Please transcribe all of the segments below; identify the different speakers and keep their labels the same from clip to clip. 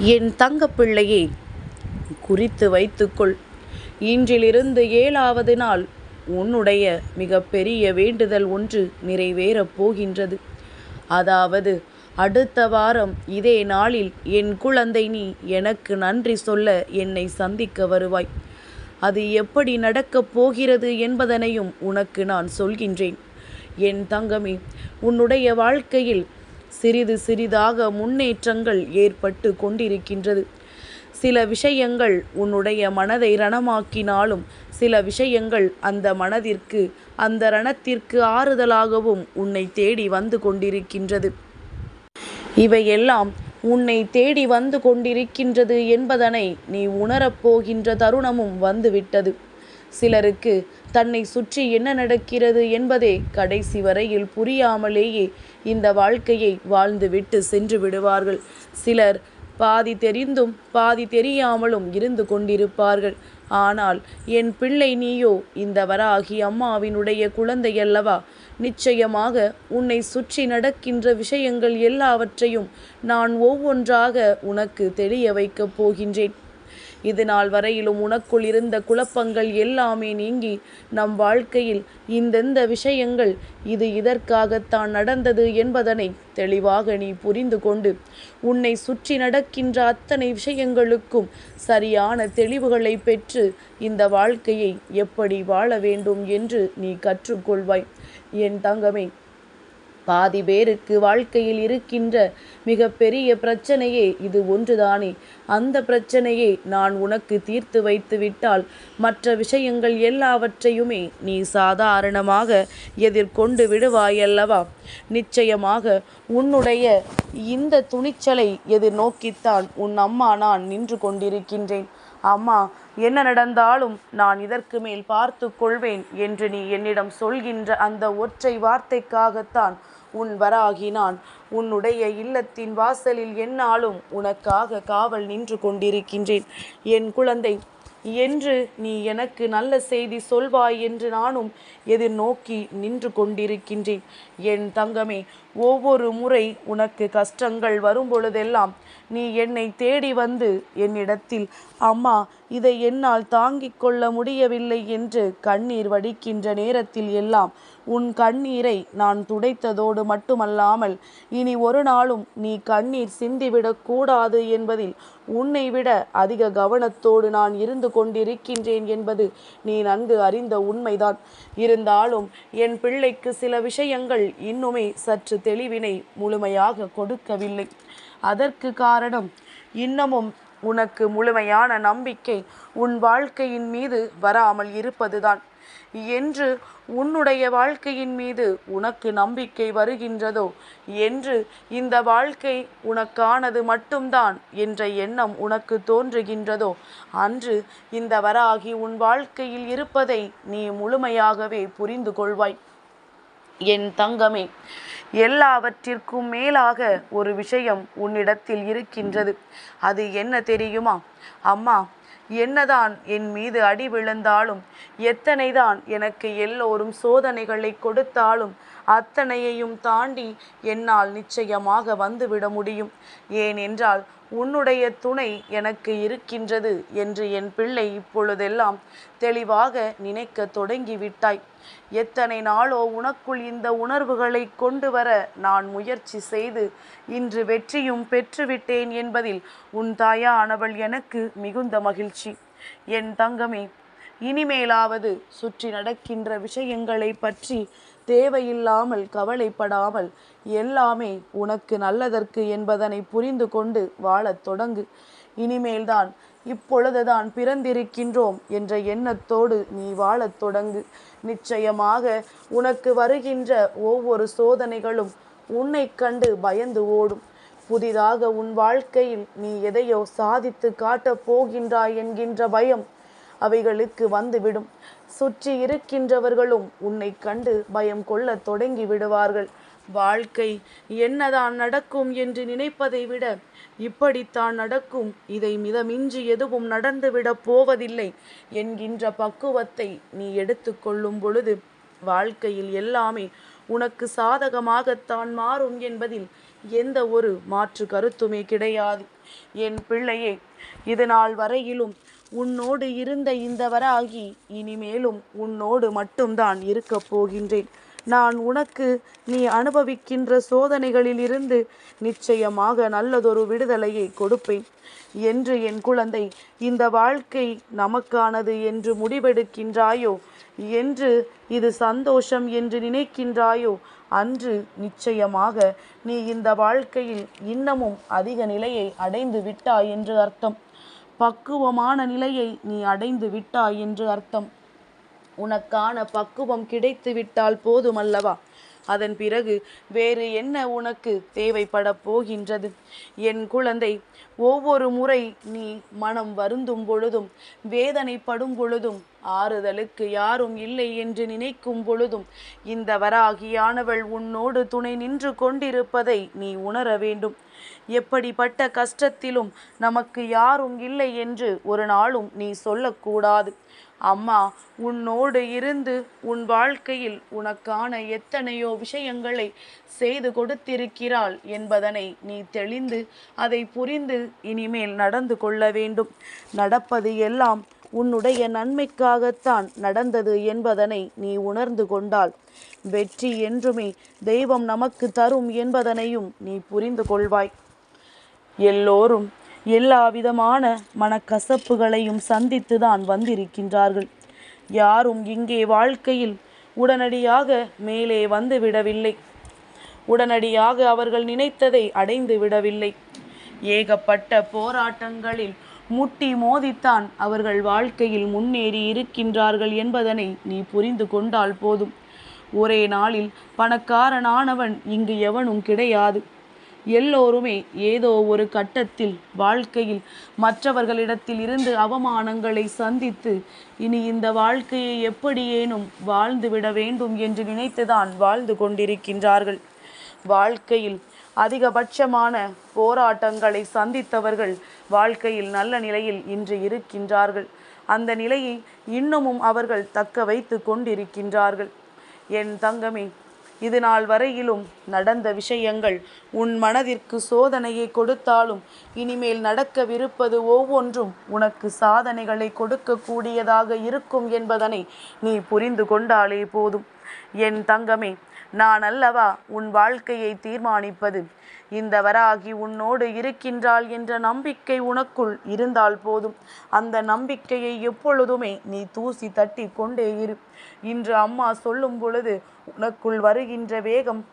Speaker 1: என் தங்கப்பிள்ளையே குறித்து வைத்துக்கொள். இன்றிலிருந்து ஏழாவது நாள் உன்னுடைய மிகப்பெரிய வேண்டுதல் ஒன்று நிறைவேறப் போகின்றது. அதாவது அடுத்த வாரம் இதே நாளில் என் குழந்தை நீ எனக்கு நன்றி சொல்ல என்னை சந்திக்க வருவாய். அது எப்படி நடக்கப் போகிறது என்பதனையும் உனக்கு நான் சொல்கின்றேன். என் தங்கமே உன்னுடைய வாழ்க்கையில் சிறிது சிறிதாக முன்னேற்றங்கள் ஏற்பட்டு கொண்டிருக்கின்றது. சில விஷயங்கள் உன்னுடைய மனதை ரணமாக்கினாலும் சில விஷயங்கள் அந்த மனதிற்கு அந்த ரணத்திற்கு ஆறுதலாகவும் உன்னை தேடி வந்து கொண்டிருக்கின்றது. இவையெல்லாம் உன்னை தேடி வந்து கொண்டிருக்கின்றது என்பதனை நீ உணரப்போகின்ற தருணமும் வந்துவிட்டது. சிலருக்கு தன்னை சுற்றி என்ன நடக்கிறது என்பதே கடைசி வரையில் புரியாமலேயே இந்த வாழ்க்கையை வாழ்ந்துவிட்டு சென்று விடுவார்கள். சிலர் பாதி தெரிந்தும் பாதி தெரியாமலும் இருந்து கொண்டிருப்பார்கள். ஆனால் என் பிள்ளை நீயோ இந்த வராகி அம்மாவினுடைய குழந்தையல்லவா? நிச்சயமாக உன்னை சுற்றி நடக்கின்ற விஷயங்கள் எல்லாவற்றையும் நான் ஒவ்வொன்றாக உனக்கு தெரிய வைக்கப் போகின்றேன். இது நாள் வரையிலும் உனக்குள் இருந்த குழப்பங்கள் எல்லாமே நீங்கி நம் வாழ்க்கையில் இந்தெந்த விஷயங்கள் இது இதற்காகத்தான் நடந்தது என்பதனை தெளிவாக நீ புரிந்து கொண்டு உன்னை சுற்றி நடக்கின்ற அத்தனை விஷயங்களுக்கும் சரியான தெளிவுகளை பெற்று இந்த வாழ்க்கையை எப்படி வாழ வேண்டும் என்று நீ கற்றுக்கொள்வாய். என் தங்கமே பாதி பேருக்கு வாழ்க்கையில் இருக்கின்ற மிக பெரிய பிரச்சனையே இது ஒன்றுதானே? அந்த பிரச்சனையை நான் உனக்கு தீர்த்து வைத்து விட்டால் மற்ற விஷயங்கள் எல்லாவற்றையுமே நீ சாதாரணமாக எதிர்கொண்டு விடுவாயல்லவா? நிச்சயமாக உன்னுடைய இந்த துணிச்சலை எதிர்நோக்கித்தான் உன் அம்மா நான் நின்று கொண்டிருக்கின்றேன். அம்மா என்ன நடந்தாலும் நான் இதற்கு மேல் பார்த்து கொள்வேன் என்று நீ என்னிடம் சொல்கின்ற அந்த ஒற்றை வார்த்தைக்காகத்தான் உன் வராகி நான் உன்னுடைய இல்லத்தின் வாசலில் என்னாலும் உனக்காக காவல் நின்று கொண்டிருக்கின்றேன். என் குழந்தை என்று நீ எனக்கு நல்ல செய்தி சொல்வாய் என்று நானும் எதிர்நோக்கி நின்று கொண்டிருக்கின்றேன். என் தங்கமே ஒவ்வொரு முறை உனக்கு கஷ்டங்கள் வரும் பொழுதெல்லாம் நீ என்னை தேடி வந்து என்னிடத்தில் அம்மா இதை என்னால் தாங்கிக் கொள்ள முடியவில்லை என்று கண்ணீர் வடிக்கின்ற நேரத்தில் எல்லாம் உன் கண்ணீரை நான் துடைத்ததோடு மட்டுமல்லாமல் இனி ஒரு நாளும் நீ கண்ணீர் சிந்திவிடக்கூடாது என்பதில் உன்னை விட அதிக கவனத்தோடு நான் இருந்து கொண்டிருக்கின்றேன் என்பது நீ நன்கு அறிந்த உண்மைதான். இருந்தாலும் என் பிள்ளைக்கு சில விஷயங்கள் இன்னுமே சற்று தெளிவினை முழுமையாக கொடுக்கவில்லை. அதற்கு காரணம் இன்னமும் உனக்கு முழுமையான நம்பிக்கை உன் வாழ்க்கையின் மீது வராமல் இருப்பதுதான். என்று உன்னுடைய வாழ்க்கையின் மீது உனக்கு நம்பிக்கை வருகின்றதோ என்று இந்த வாழ்க்கை உனக்கானது மட்டும்தான் என்ற எண்ணம் உனக்கு தோன்றுகின்றதோ அன்று இந்த வராகி உன் வாழ்க்கையில் இருப்பதை நீ முழுமையாகவே புரிந்து கொள்வாய். என் தங்கமே எல்லாவற்றிற்கும் மேலாக ஒரு விஷயம் உன்னிடத்தில் இருக்கின்றது. அது என்ன தெரியுமா? அம்மா என்னதான் என் மீது அடி விழுந்தாலும் எத்தனைதான் எனக்கு எல்லோரும் சோதனைகளை கொடுத்தாலும் அத்தனையையும் தாண்டி என்னால் நிச்சயமாக வந்துவிட முடியும். ஏனென்றால் உன்னுடைய துணை எனக்கு இருக்கின்றது என்று என் பிள்ளை இப்பொழுதெல்லாம் தெளிவாக நினைக்க தொடங்கிவிட்டாய். எத்தனை நாளோ உனக்குள் இந்த உணர்வுகளை கொண்டு வர நான் முயற்சி செய்து இன்று வெற்றியும் பெற்றுவிட்டேன் என்பதில் உன் தாயானவள் எனக்கு மிகுந்த மகிழ்ச்சி. என் தங்கமே இனிமேலாவது சுற்றி நடக்கின்ற விஷயங்களை பற்றி தேவையில்லாமல் கவலைப்படாமல் எல்லாமே உனக்கு நல்லதற்கு என்பதனை புரிந்து கொண்டு வாழத் தொடங்கு. இனிமேல்தான் இப்பொழுதுதான் பிறந்திருக்கின்றோம் என்ற எண்ணத்தோடு நீ வாழத் தொடங்கு. நிச்சயமாக உனக்கு வருகின்ற ஒவ்வொரு சோதனைகளும் உன்னை கண்டு பயந்து ஓடும். புதிதாக உன் வாழ்க்கையில் நீ எதையோ சாதித்து காட்டப் போகின்றாய் என்கின்ற பயம் அவைகளுக்கு வந்துவிடும். சுற்றி இருக்கின்றவர்களும் உன்னை கண்டு பயம் கொள்ள தொடங்கி விடுவார்கள். வாழ்க்கை என்னதான் நடக்கும் என்று நினைப்பதை விட இப்படித்தான் நடக்கும். இதை மிதமின்றி எதுவும் நடந்துவிடப் போவதில்லை என்கின்ற பக்குவத்தை நீ எடுத்துக்கொள்ளும் பொழுது வாழ்க்கையில் எல்லாமே உனக்கு சாதகமாகத்தான் மாறும் என்பதில் எந்த ஒரு மாற்று கருத்துமே கிடையாது. என் பிள்ளையே இது நாள் வரையிலும் உன்னோடு இருந்த இந்த வராகி இனிமேலும் உன்னோடு மட்டும்தான் இருக்கப் போகின்றேன். நான் உனக்கு நீ அனுபவிக்கின்ற சோதனைகளிலிருந்து நிச்சயமாக நல்லதொரு விடுதலையை கொடுப்பேன். என்று என் குழந்தை இந்த வாழ்க்கை நமக்கானது என்று முடிவெடுக்கின்றாயோ? என்று இது சந்தோஷம் என்று நினைக்கின்றாயோ? அன்று நிச்சயமாக நீ இந்த வாழ்க்கையில் இன்னமும் அதிக நிலையை அடைந்து விட்டாய் என்று அர்த்தம். பக்குவமான நிலையை நீ அடைந்து விட்டாய் என்று அர்த்தம். உனக்கான பக்குவம் கிடைத்து விட்டால் போதும் அல்லவா அதன் பிறகு வேறு என்ன உனக்கு தேவைப்பட போகின்றது? என் குழந்தை ஒவ்வொரு முறை நீ மனம் வருந்தும் பொழுதும் வேதனைப்படும் பொழுதும் ஆறுதலுக்கு யாரும் இல்லை என்று நினைக்கும் பொழுதும் இந்த வராகியானவள் உன்னோடு துணை நின்று கொண்டிருப்பதை நீ உணர வேண்டும். எப்படிப்பட்ட கஷ்டத்திலும் நமக்கு யாரும் இல்லை என்று ஒரு நாளும் நீ சொல்லக்கூடாது. அம்மா உன்னோடு இருந்து உன் வாழ்க்கையில் உனக்கான எத்தனையோ விஷயங்களை செய்து கொடுத்திருக்கிறாள் என்பதனை நீ தெளிந்து அதை புரிந்து இனிமேல் நடந்து கொள்ள வேண்டும். நடப்பது எல்லாம் உன்னுடைய நன்மைக்காகத்தான் நடந்தது என்பதனை நீ உணர்ந்து கொண்டால். வெற்றி என்றுமே தெய்வம் நமக்கு தரும் என்பதனையும் நீ புரிந்து கொள்வாய். எல்லோரும் எல்லா விதமான மனக்கசப்புகளையும் சந்தித்துதான் வந்திருக்கின்றார்கள். யாரும் இங்கே வாழ்க்கையில் உடனடியாக மேலே வந்து விடவில்லை. உடனடியாக அவர்கள் நினைத்ததை அடைந்து விடவில்லை. ஏகப்பட்ட போராட்டங்களில் முட்டி மோதித்தான். அவர்கள் வாழ்க்கையில் முன்னேறி இருக்கின்றார்கள் என்பதனை நீ புரிந்து கொண்டால் போதும். ஒரே நாளில் பணக்காரனானவன் இங்கு எவனும் கிடையாது. எல்லோருமே ஏதோ ஒரு கட்டத்தில் வாழ்க்கையில் மற்றவர்களிடத்தில் இருந்து அவமானங்களை சந்தித்து இனி இந்த வாழ்க்கையை எப்படியேனும் வாழ்ந்துவிட வேண்டும் என்று நினைத்துதான் வாழ்ந்து கொண்டிருக்கின்றார்கள். வாழ்க்கையில் அதிகபட்சமான போராட்டங்களை சந்தித்தவர்கள் வாழ்க்கையில் நல்ல நிலையில் இன்று இருக்கின்றார்கள். அந்த நிலையை இன்னமும் அவர்கள் தக்க வைத்து கொண்டிருக்கின்றார்கள். என் தங்கமே இது நாள் வரையிலும் நடந்த விஷயங்கள் உன் மனதிற்கு சோதனையை கொடுத்தாலும் இனிமேல் நடக்கவிருப்பது ஒவ்வொன்றும் உனக்கு சாதனைகளை கொடுக்கக்கூடியதாக இருக்கும் என்பதனை நீ புரிந்து கொண்டாலே போதும். என் தங்கமே நான் அல்லவா உன் வாழ்க்கையை தீர்மானிப்பது? இந்த வராகி உன்னோடு இருக்கின்றாள் என்ற நம்பிக்கை உனக்குள் இருந்தால் போதும். அந்த நம்பிக்கையை எப்பொழுதுமே நீ தூசி தட்டி கொண்டே இரு. இன்று அம்மா சொல்லும் பொழுது உனக்குள் வருகின்ற வேகம்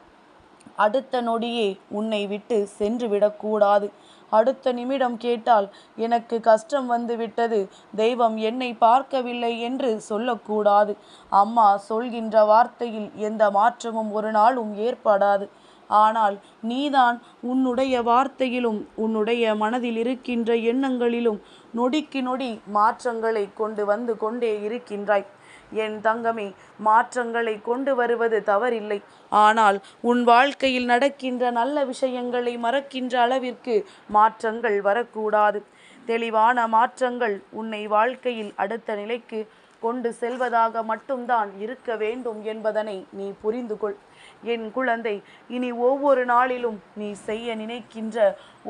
Speaker 1: அடுத்த நொடியே உன்னை விட்டு சென்று விடக்கூடாது அடுத்த நிமிடம் கேட்டால் எனக்கு கஷ்டம் வந்து விட்டது. தெய்வம் என்னை பார்க்கவில்லை என்று சொல்லக்கூடாது அம்மா சொல்கின்ற வார்த்தையில் எந்த மாற்றமும் ஒரு நாளும் ஏற்படாது. ஆனால் நீதான் உன்னுடைய வார்த்தையிலும் உன்னுடைய மனதில் இருக்கின்ற எண்ணங்களிலும் நொடிக்கு நொடி மாற்றங்களை கொண்டு வந்து கொண்டே இருக்கின்றாய். என் தங்கமே மாற்றங்களை கொண்டு வருவது தவறில்லை. ஆனால் உன் வாழ்க்கையில் நடக்கின்ற நல்ல விஷயங்களை மறக்கின்ற அளவிற்கு மாற்றங்கள் வரக்கூடாது. தெளிவான மாற்றங்கள் உன்னை வாழ்க்கையில் அடுத்த நிலைக்கு கொண்டு செல்வதாக மட்டும்தான் இருக்க வேண்டும் என்பதனை நீ புரிந்து கொள். என் குழந்தை இனி ஒவ்வொரு நாளிலும் நீ செய்ய நினைக்கின்ற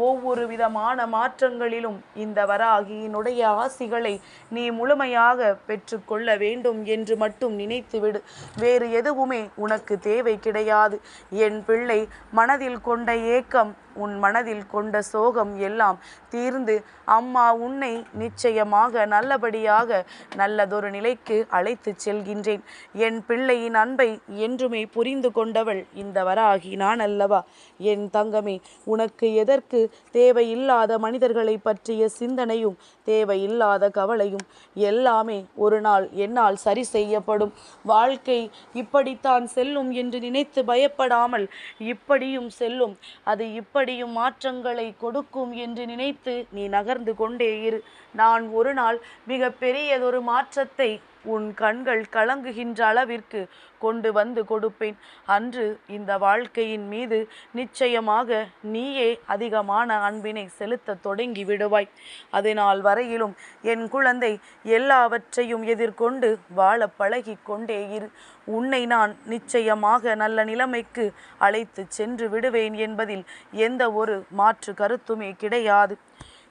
Speaker 1: ஒவ்வொரு விதமான மாற்றங்களிலும் இந்த வராகியினுடைய ஆசிகளை நீ முழுமையாக பெற்றுக்கொள்ள வேண்டும் என்று மட்டும் நினைத்துவிடு. வேறு எதுவுமே உனக்கு தேவை கிடையாது. என் பிள்ளை மனதில் கொண்ட ஏக்கம் உன் மனதில் கொண்ட சோகம் எல்லாம் தீர்ந்து அம்மா உன்னை நிச்சயமாக நல்லபடியாக நல்லதொரு நிலைக்கு அழைத்து செல்கின்றேன். என் பிள்ளையின் அன்பை என்றுமே புரிந்து கொண்டவள் இந்த வராகி நான் அல்லவா என் தங்கமே உனக்கு எதற்கு தேவையில்லாத மனிதர்களை பற்றிய சிந்தனையும் தேவையில்லாத கவலையும் எல்லாமே ஒரு நாள் என்னால் சரி செய்யப்படும். வாழ்க்கை இப்படித்தான் செல்லும் என்று நினைத்து பயப்படாமல் இப்படியும் செல்லும். அது இப்படியும் மாற்றங்களை கொடுக்கும் என்று நினைத்து நீ நகர்ந்து கொண்டே இரு. நான் ஒரு நாள் மிக பெரியதொரு மாற்றத்தை உன் கண்கள் கலங்குகின்ற அளவிற்கு கொண்டு வந்து கொடுப்பேன். அன்று இந்த வாழ்க்கையின் மீது நிச்சயமாக நீயே அதிகமான அன்பினை செலுத்த தொடங்கி விடுவாய். அதனால் வரையிலும் என் குழந்தை எல்லாவற்றையும் எதிர்கொண்டு வாழ பழகி கொண்டே இரு. உன்னை நான் நிச்சயமாக நல்ல நிலைமைக்கு அழைத்து சென்று விடுவேன் என்பதில் எந்த ஒரு மாற்று கருத்துமே கிடையாது.